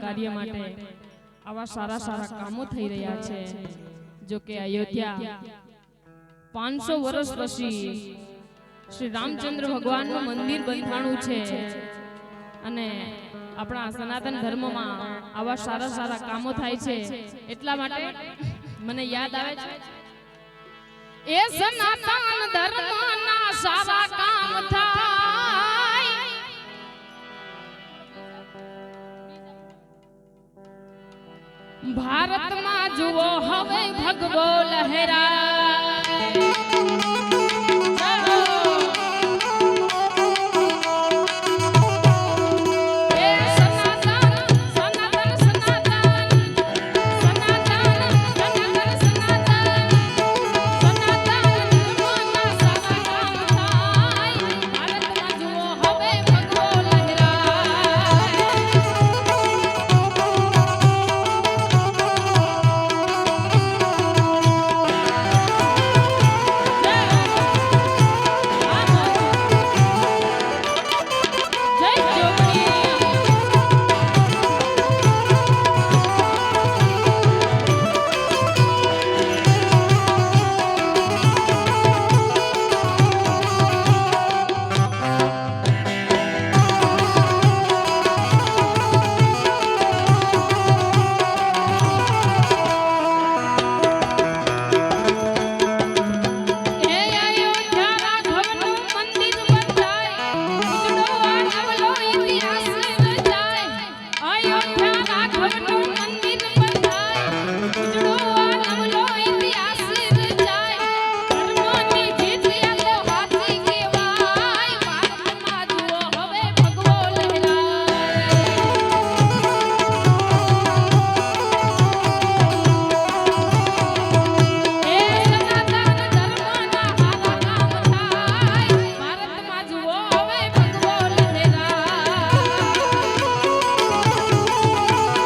કાર્ય માટે આવા સારા સારા કામો થઈ રહ્યા છે. જો કે અયોધ્યા પાંચસો વર્ષ પછી શ્રી રામચંદ્ર ભગવાનનું મંદિર બંધાણું છે. અને આપણા સનાતન ધર્મમાં આવા સારા સારા કામો થાય છે. એટલા માટે મને યાદ આવે છે. એ સનાતન ધર્મના સારા કામ થાય ભારતમાં જુઓ હવે ભગવો લહેરાય